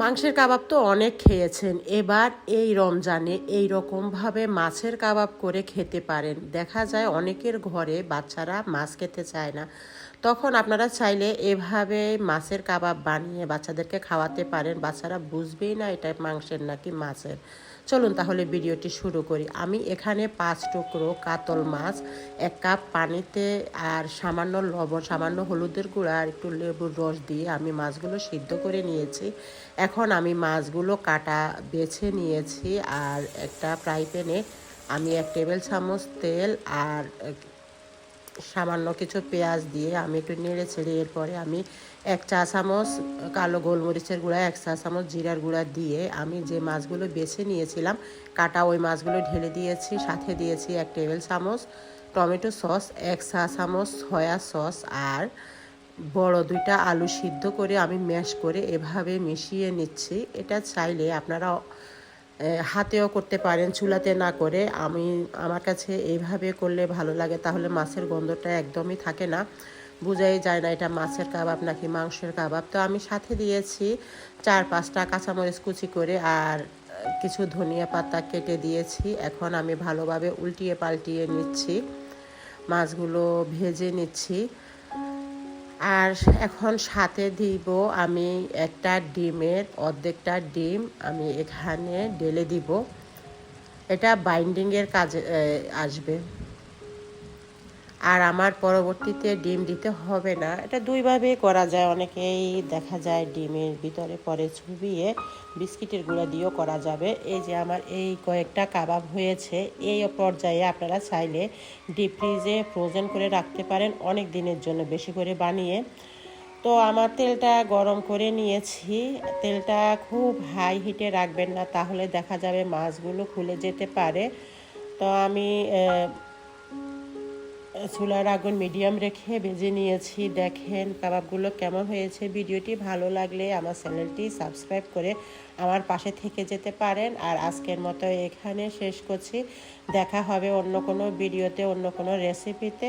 মাংসের কাবাব তো অনেক খেয়েছেন। এবার এই রমজানে এই রকমভাবে মাছের কাবাব করে খেতে পারেন। দেখা যায় অনেকের ঘরে বাচ্চারা মাছ খেতে চায় না। তখন আপনারা চাইলে এভাবে মাছের কাবাব বানিয়ে বাচ্চাদেরকে খাওয়াতে পারেন। বাচ্চারা বুঝবেই না এটা মাংসের নাকি মাছের। চলুন তাহলে ভিডিওটি শুরু করি। আমি এখানে পাঁচ টুকরো কাতল মাছ, এক কাপ পানিতে আর সামান্য লবণ, সামান্য হলুদের গুঁড়া আর একটু লেবুর রস দিয়ে আমি মাছগুলো সিদ্ধ করে নিয়েছি। এখন আমি মাছগুলো কাটা বেছে নিয়েছি আর একটা ফ্রাই প্যানে আমি এক টেবিল চামচ তেল আর সামান্য কিছু পেঁয়াজ দিয়ে আমি একটু নেড়ে ছেড়ে এরপরে আমি এক চা চামচ কালো গোলমরিচের গুঁড়া, এক চা চামচ জিরার গুঁড়া দিয়ে আমি যে মাছগুলো বেছে নিয়েছিলাম, কাটা ওই মাছগুলো ঢেলে দিয়েছি, সাথে দিয়েছি এক টেবিল চামচ টমেটো সস, এক চা চামচ সয়া সস আর বড় দুইটা আলু সিদ্ধ করে আমি ম্যাশ করে এভাবে মিশিয়ে নিচ্ছি। এটা চাইলে আপনারা হাতেও করতে পারেন, চুলাতে না করে। আমি, আমার কাছে এইভাবে করলে ভালো লাগে। তাহলে মাছের গন্ধটা একদমই থাকে না। বোঝাই যায় না এটা মাছের কাবাব নাকি মাংসের কাবাব। তো আমি সাথে দিয়েছি চার পাঁচটা কাঁচামরিচ কুচি করে আর কিছু ধনিয়া পাতা কেটে দিয়েছি। এখন আমি ভালোভাবে উল্টিয়ে পাল্টিয়ে নিচ্ছি। মাছগুলো ভেজে নিচ্ছি। আর এখন সাথে দিব আমি একটা ডিমের, অর্ধেকটা ডিম আমি এখানে ঢেলে দিব। এটা বাইন্ডিংয়ের কাজে আসবে। আর আমার পরবর্তীতে ডিম দিতে হবে না। এটা দুইভাবে করা যায়। অনেকেই দেখা যায় ডিমের ভিতরে পরে চুবিয়ে বিস্কিটের গুঁড়া দিয়েও করা যাবে। এই যে আমার এই কয়েকটা কাবাব হয়েছে, এই পর্যায়ে আপনারা চাইলে ডিপ ফ্রিজে ফ্রোজেন করে রাখতে পারেন। অনেক দিনের জন্য বেশি করে বানিয়ে। তো আমার তেলটা গরম করে নিয়েছি। তেলটা খুব হাই হিটে রাখবেন না, তাহলে দেখা যাবে মাছগুলো খুলে যেতে পারে। তো আমি চুলার আগুন মিডিয়াম রেখে ভেজে নিয়েছি। দেখেন কাবাবগুলো কেমন হয়েছে। ভিডিওটি ভালো লাগলে আমার চ্যানেলটি সাবস্ক্রাইব করে আমার পাশে থেকে যেতে পারেন। আর আজকের মতো এখানে শেষ করছি। দেখা হবে অন্য কোনো ভিডিওতে, অন্য কোনো রেসিপিতে।